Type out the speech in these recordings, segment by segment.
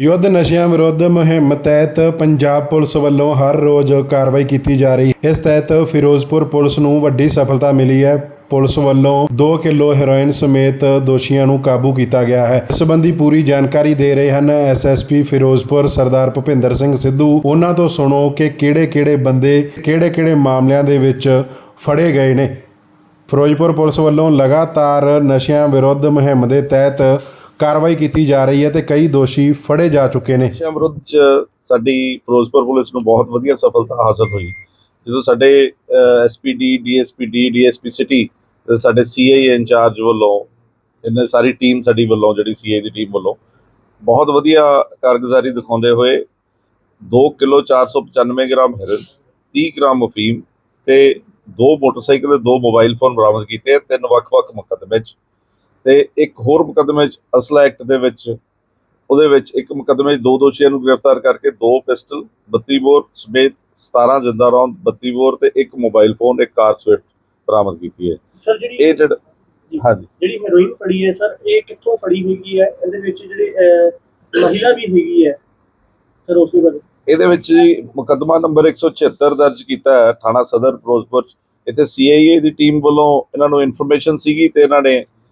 ਯੁੱਧ ਨਸ਼ਿਆਂ ਵਿਰੁੱਧ ਮੁਹਿੰਮ ਤਹਿਤ ਪੰਜਾਬ ਪੁਲਿਸ ਵੱਲੋਂ ਹਰ ਰੋਜ਼ ਕਾਰਵਾਈ ਕੀਤੀ ਜਾ ਰਹੀ। ਹੈ ਇਸ ਤਹਿਤ ਫਿਰੋਜ਼ਪੁਰ ਪੁਲਿਸ ਨੂੰ ਵੱਡੀ ਸਫਲਤਾ ਮਿਲੀ ਹੈ। ਪੁਲਿਸ ਵੱਲੋਂ 2 ਕਿਲੋ ਹੈਰੋਇਨ ਸਮੇਤ ਦੋਸ਼ੀਆਂ ਨੂੰ ਕਾਬੂ ਕੀਤਾ ਗਿਆ ਹੈ। ਇਸ ਸੰਬੰਧੀ ਪੂਰੀ ਜਾਣਕਾਰੀ ਦੇ ਰਹੇ ਹਨ ਐਸਐਸਪੀ ਫਿਰੋਜ਼ਪੁਰ ਸਰਦਾਰ ਭੁਪਿੰਦਰ ਸਿੰਘ ਸਿੱਧੂ। ਉਹਨਾਂ ਤੋਂ ਸੁਣੋ ਕਿ ਕਿਹੜੇ-ਕਿਹੜੇ ਬੰਦੇ ਕਿਹੜੇ-ਕਿਹੜੇ ਮਾਮਲਿਆਂ ਦੇ ਵਿੱਚ ਫੜੇ ਗਏ ਨੇ। ਫਿਰੋਜ਼ਪੁਰ ਪੁਲਿਸ ਵੱਲੋਂ ਲਗਾਤਾਰ ਨਸ਼ਿਆਂ ਵਿਰੁੱਧ ਮੁਹਿੰਮ ਦੇ ਤਹਿਤ ਕਾਰਵਾਈ ਕੀਤੀ ਜਾ ਰਹੀ ਹੈ ਤੇ ਕਈ ਦੋਸ਼ੀ ਫੜੇ ਜਾ ਚੁੱਕੇ ਨੇ। ਨਸ਼ਿਆਂ ਵਿਰੁੱਧ ਚ ਸਾਡੀ ਫਿਰੋਜ਼ਪੁਰ ਪੁਲਿਸ ਨੂੰ ਬਹੁਤ ਵਧੀਆ ਸਫਲਤਾ ਹਾਸਲ ਹੋਈ। ਜਦੋਂ ਸਾਡੇ ਐਸਪੀਡੀ ਡੀਐਸਪੀਡੀ ਡੀਐਸਪੀ ਸਿਟੀ ਤੇ ਸਾਡੇ ਸੀਆਈ ਇੰਚਾਰਜ ਵੱਲੋਂ, ਇਹਨੇ ਸਾਰੀ ਟੀਮ ਸਾਡੀ ਵੱਲੋਂ, ਜਿਹੜੀ ਸੀਆਈ ਦੀ ਟੀਮ ਵੱਲੋਂ ਬਹੁਤ ਵਧੀਆ ਕਾਰਗੁਜ਼ਾਰੀ ਦਿਖਾਉਂਦੇ ਹੋਏ 2 ਕਿਲੋ 495 ਗ੍ਰਾਮ ਹੈਰੋਇਨ 30 ਗ੍ਰਾਮ ਅਫੀਮ ਤੇ ਦੋ ਮੋਟਰਸਾਈਕਲ ਤੇ ਦੋ ਮੋਬਾਈਲ ਫੋਨ ਬਰਾਮਦ ਕੀਤੇ ਤਿੰਨ ਵੱਖ-ਵੱਖ ਮੁਕੱਦਮੇ ਵਿੱਚ ਤੇ ਇੱਕ ਹੋਰ ਮੁਕੱਦਮੇ 'ਚ ਅਸਲਾ ਐਕਟ ਦੇ ਵਿੱਚ ਉਹਦੇ ਵਿੱਚ ਇੱਕ ਮੁਕੱਦਮੇ 'ਚ ਦੋ ਦੋਸ਼ੀਆਂ ਨੂੰ ਗ੍ਰਿਫਤਾਰ ਕਰਕੇ ਦੋ ਪਿਸਟਲ 32 ਬੋਰ ਸਮੇਤ 17 ਜਿੰਦਾ ਰੌਂਦ 32 ਬੋਰ ਤੇ ਇੱਕ ਮੋਬਾਈਲ ਫੋਨ ਇੱਕ ਕਾਰ ਸਵਿਫਟ ਬਰਾਮਦ ਕੀਤੀ ਹੈ। ਸਰ ਜਿਹੜੀ ਇਹ ਜਿਹੜਾ ਹਾਂਜੀ। ਜਿਹੜੀ ਹੈਰੋਇਨ ਫੜੀ ਹੈ ਸਰ ਇਹ ਕਿੱਥੋਂ ਫੜੀ ਹੈਗੀ ਹੈ? ਇਹਦੇ ਵਿੱਚ ਜਿਹੜੀ ਮਹਿਲਾ ਵੀ ਹੈਗੀ ਹੈ ਸਰ ਉਸ ਬਾਰੇ। ਇਹਦੇ ਵਿੱਚ ਮੁਕੱਦਮਾ ਨੰਬਰ 176 ਦਰਜ ਕੀਤਾ ਹੈ ਥਾਣਾ ਸਦਰ ਫਿਰੋਜ਼ਪੁਰ। ਇੱਥੇ ਸੀਆਈਏ ਦੀ ਟੀਮ ਵੱਲੋਂ ਇਹਨਾਂ ਨੂੰ ਇਨਫੋਰਮੇਸ਼ਨ ਸੀਗੀ ਤੇ ਇਹਨਾਂ ਨੇ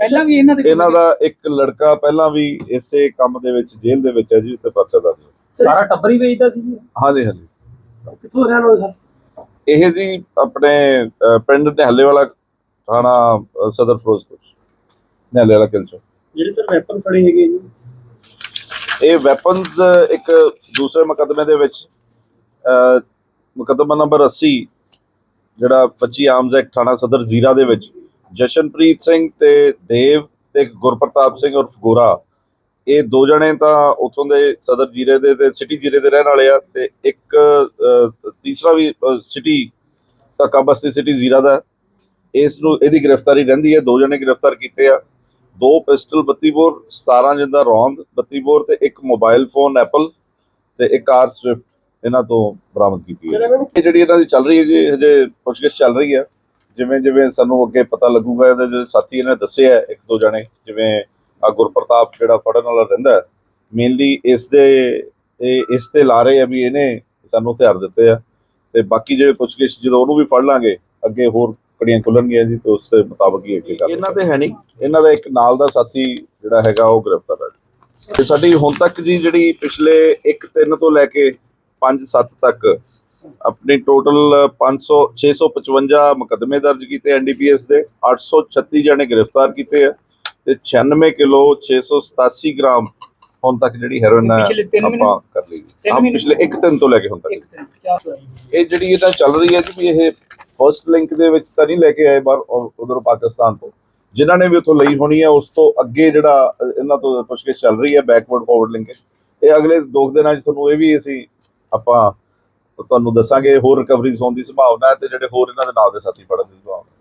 ਪਹਿਲਾਂ ਵੀ ਇਹਨਾਂ ਦੇ ਇਹਨਾਂ ਦਾ ਇੱਕ ਲੜਕਾ ਪਹਿਲਾਂ ਵੀ ਇਸੇ ਕੰਮ ਦੇ ਵਿੱਚ ਜੇਲ੍ਹ ਦੇ ਵਿੱਚ ਹੈ ਜੀ ਉੱਤੇ ਪਰਚਾ ਦਰਜ ਹੈ। ਸਾਰਾ ਟੱਬਰ ਹੀ ਵੇਚਦਾ ਸੀ ਜੀ? ਹਾਂਜੀ ਹਾਂਜੀ। ਕਿੱਥੋਂ ਰਹਿਣ ਵਾਲੇ ਸਰ? ਇਹ ਜੀ ਆਪਣੇ ਅ, ਪਿੰਡ ਨਿਹੱਲੇ ਵਾਲਾ ਥਾਣਾ ਅ, ਸਦਰ ਫਿਰੋਜ਼ਪੁਰ ਨਿਹੱਲੇ ਵਾਲਾ ਕਿਲਚੋ ਜਿਹੜੇ ਸਰ ਵੈਪਨ ਫੜੇ ਹੈਗੇ ਜੀ? ਇਹ ਵੈਪਨਸ ਇੱਕ ਦੂਸਰੇ ਮੁਕੱਦਮੇ ਦੇ ਵਿੱਚ ਅ, ਮੁਕੱਦਮਾ ਨੰਬਰ 80 ਜਿਹੜਾ 25 ਆਰਮਜ਼ ਐਕਟ ਥਾਣਾ ਸਦਰ ਜ਼ੀਰਾ ਦੇ ਵਿੱਚ। ਜਸ਼ਨਪ੍ਰੀਤ ਸਿੰਘ ਤੇ ਦੇਵ ਤੇ ਗੁਰਪ੍ਰਤਾਪ ਸਿੰਘ ਉਰਫ ਗੋਰਾ ਇਹ ਦੋ ਜਣੇ ਤਾਂ ਉਥੋਂ ਦੇ ਸਦਰ ਜੀਰੇ ਦੇ ਤੇ ਸਿਟੀ ਜੀਰੇ ਦੇ ਰਹਿਣ ਵਾਲੇ ਆ ਤੇ ਇੱਕ ਤੀਸਰਾ ਵੀ ਸਿਟੀ ਧੱਕਾ ਬਸਤੀ ਸਿਟੀ ਜ਼ੀਰਾ ਦਾ। ਇਸ ਨੂੰ ਇਹਦੀ ਗ੍ਰਿਫਤਾਰੀ ਰਹਿੰਦੀ ਹੈ ਦੋ ਜਣੇ ਗ੍ਰਿਫਤਾਰ ਕੀਤੇ ਆ। ਦੋ ਪਿਸਟਲ 32 ਬੋਰ 17 ਜਿੰਦਾ ਰੌਂਦ 32 ਬੋਰ ਤੇ ਇੱਕ ਮੋਬਾਈਲ ਫੋਨ ਐਪਲ ਤੇ ਇੱਕ ਕਾਰ ਸਵਿਫਟ ਇਹਨਾਂ ਤੋਂ ਬਰਾਮਦ ਕੀਤੀ ਹੈ। ਜਿਹੜੀ ਇਹਨਾਂ ਦੀ ਚੱਲ ਰਹੀ ਹੈ ਜੀ ਹਜੇ ਪੁੱਛਗਿੱਛ ਚੱਲ ਰਹੀ ਹੈ। ਜਿਵੇਂ ਜਿਵੇਂ ਸਾਨੂੰ ਅੱਗੇ ਪਤਾ ਲੱਗੂਗਾ ਇਹਦੇ ਜਿਹੜੇ ਸਾਥੀ ਇਹਨੇ ਦੱਸੇ ਆ ਇੱਕ ਦੋ ਜਣੇ ਜਿਵੇਂ ਆ ਗੁਰਪ੍ਰਤਾਪ ਜਿਹੜਾ ਫੜਨ ਵਾਲਾ ਰਹਿੰਦਾ ਮੇਨਲੀ ਇਸ ਦੇ ਇਹ ਇਸ ਤੇ ਲਾ ਰਹੇ ਆ ਵੀ ਇਹਨੇ ਸਾਨੂੰ ਹਥਿਆਰ ਦਿੱਤੇ ਆ। ਤੇ ਬਾਕੀ ਜਿਹੜੇ ਪੁੱਛਗਿੱਛ ਜਦੋਂ ਉਹਨੂੰ ਵੀ ਫੜ ਲਾਂਗੇ ਅੱਗੇ ਹੋਰ ਕੜੀਆਂ ਖੁੱਲਣਗੀਆਂ ਜੀ ਤੇ ਉਸ ਦੇ ਮੁਤਾਬਕ ਹੀ ਅੱਗੇ ਕਰ ਇਹਨਾਂ ਤੇ ਹੈ ਨਹੀਂ ਇਹਨਾਂ ਦਾ ਇੱਕ ਨਾਲ ਦਾ ਸਾਥੀ ਜਿਹੜਾ ਹੈਗਾ ਉਹ ਗ੍ਰਿਫਤਾਰ ਹੈ। ਤੇ ਸਾਡੀ ਹੁਣ ਤੱਕ ਜੀ ਜਿਹੜੀ ਪਿਛਲੇ 1 3 ਤੋਂ ਲੈ ਕੇ 5 7 ਤੱਕ ਆਪਣੀ ਟੋਟਲ 500 655 ਮੁਕੱਦਮੇ ਦਰਜ ਕੀਤੇ ਐਨਡੀਪੀਐਸ ਦੇ 836 ਜਣੇ ਗ੍ਰਿਫਤਾਰ ਕੀਤੇ ਆ ਤੇ 96 ਕਿਲੋ 687 ਗ੍ਰਾਮ ਹੁਣ ਤੱਕ ਜਿਹੜੀ ਹੈਰੋਇਨ ਆਪਾਂ ਕਰ ਲਈ ਮਹੀਨੇ? ਪਿਛਲੇ 1 ਦਿਨ ਤੋਂ ਲੈ ਕੇ ਹੁਣ ਤੱਕ। ਇਹ ਜਿਹੜੀ ਇਹ ਤਾਂ ਚੱਲ ਰਹੀ ਹੈ ਜੀ ਵੀ ਇਹ ਫਰਸਟ ਲਿੰਕ ਦੇ ਵਿੱਚ ਤਾਂ ਨਹੀਂ ਲੈ ਕੇ ਆਏ ਬਾਹਰ ਉਧਰ ਪਾਕਿਸਤਾਨ ਤੋਂ ਜਿਨ੍ਹਾਂ ਨੇ ਵੀ ਉੱਥੋਂ ਲਈ ਹੋਣੀ ਹੈ ਉਸ ਤੋਂ ਅੱਗੇ ਜਿਹੜਾ ਇਹਨਾਂ ਤੋਂ ਪੁੱਛਗਿੱਛ ਚੱਲ ਰਹੀ ਹੈ ਬੈਕਵਰਡ ਫਾਰਵਰਡ ਲਿੰਕੇਜ ਇਹ ਅਗਲੇ ਦੋ ਕੁ ਦਿਨਾਂ 'ਚ ਤੁਹਾਨੂੰ ਇਹ ਵੀ ਅਸੀਂ ਆਪਾਂ ਤੁਹਾਨੂੰ ਦੱਸਾਂਗੇ ਹੋਰ ਰਿਕਵਰੀਜ਼ ਹੋਣ ਦੀ ਸੰਭਾਵਨਾ ਹੈ ਤੇ ਜਿਹੜੇ ਹੋਰ ਇਹਨਾਂ ਦੇ ਨਾਲ ਦੇ ਸਾਥੀ ਫੜਨ ਦੀ ਸੰਭਾਵਨਾ